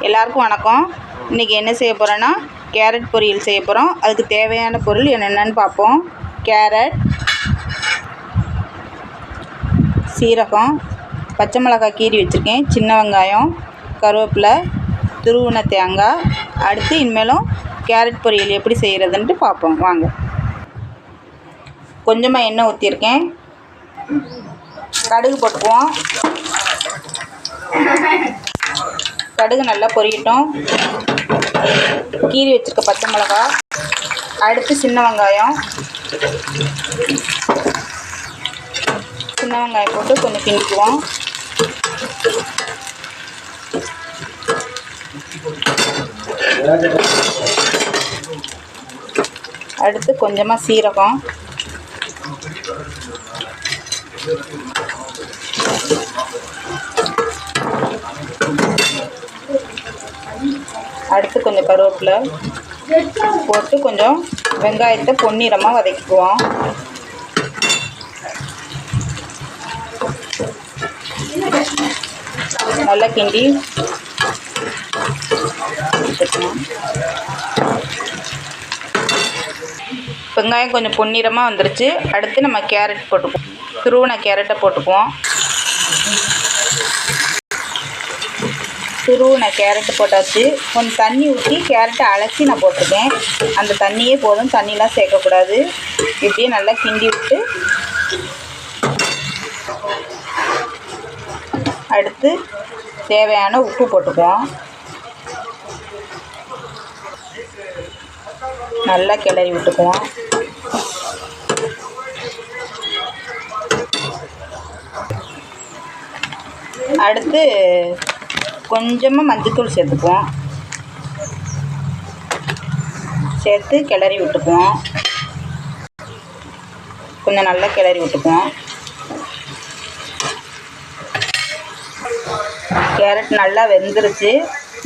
எல்லாருக்கும் வணக்கம். இன்றைக்கி என்ன செய்ய போகிறோன்னா கேரட் பொரியல் செய்ய போகிறோம் அதுக்கு தேவையான பொருள் என்னென்னன்னு பார்ப்போம். கேரட் சீரகம் பச்சை மிளகாய் கீறி வச்சுருக்கேன். சின்ன வெங்காயம் கருவேப்பிலை துருவின தேங்காய். அடுத்து இனிமேலும் கேரட் பொரியல் எப்படி செய்கிறதுன்ட்டு பார்ப்போம். வாங்க. கொஞ்சமாக எண்ணெய் ஊற்றிருக்கேன் கடுகு போட்டுக்குவோம். கடுகு நல்லா பொரியட்டும். கீறி வச்சுருக்க பச்சை மிளகா. அடுத்து சின்ன வெங்காயம். சின்ன வெங்காயம் போட்டு கொஞ்சம் கிண்டிக்குவோம். அடுத்து கொஞ்சமாக சீரகம். அடுத்து கொஞ்சம் கருவேப்பிலை போட்டு கொஞ்சம் வெங்காயத்தை பொன்னிறமாக வதக்கிக்குவோம். நல்லா கிண்டி வெங்காயம் கொஞ்சம் பொன்னிறமாக வந்துருச்சு. அடுத்து நம்ம கேரட் போட்டுக்குவோம். துருவின கேரட்டை போட்டுக்குவோம். துருவின கேரட்டு போட்டாச்சு. கொஞ்சம் தண்ணி ஊற்றி கேரட்டை அலசி நான் போட்டிருக்கேன். அந்த தண்ணியே போதும். தண்ணிலாம் சேர்க்கக்கூடாது. இப்படியே நல்லா கிண்டி விட்டு அடுத்து தேவையான உப்பு போட்டுக்குவோம் நல்லா கிளறி விட்டுக்குவோம் அடுத்து கொஞ்சமாக மஞ்சத்தூள் சேர்த்துக்குவோம். சேர்த்து கிளறி விட்டுக்குவோம். கொஞ்சம் நல்லா கிளறி விட்டுக்குவோம். கேரட் நல்லா வெந்துருச்சு.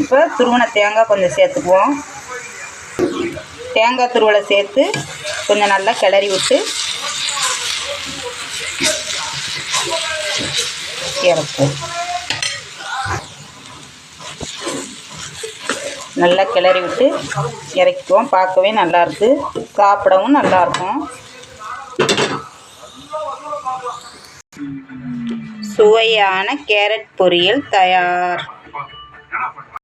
இப்போ துருவன தேங்காய் கொஞ்சம் சேர்த்துக்குவோம். தேங்காய் துருவலை சேர்த்து கொஞ்சம் நல்லா கிளறி விட்டு இறக்குவோம். நல்லா கிளறி விட்டு இறக்கிக்குவோம். பார்க்கவே நல்லாயிருக்கு சாப்பிடவும் நல்லாயிருக்கும் சுவையான கேரட் பொரியல் தயார்.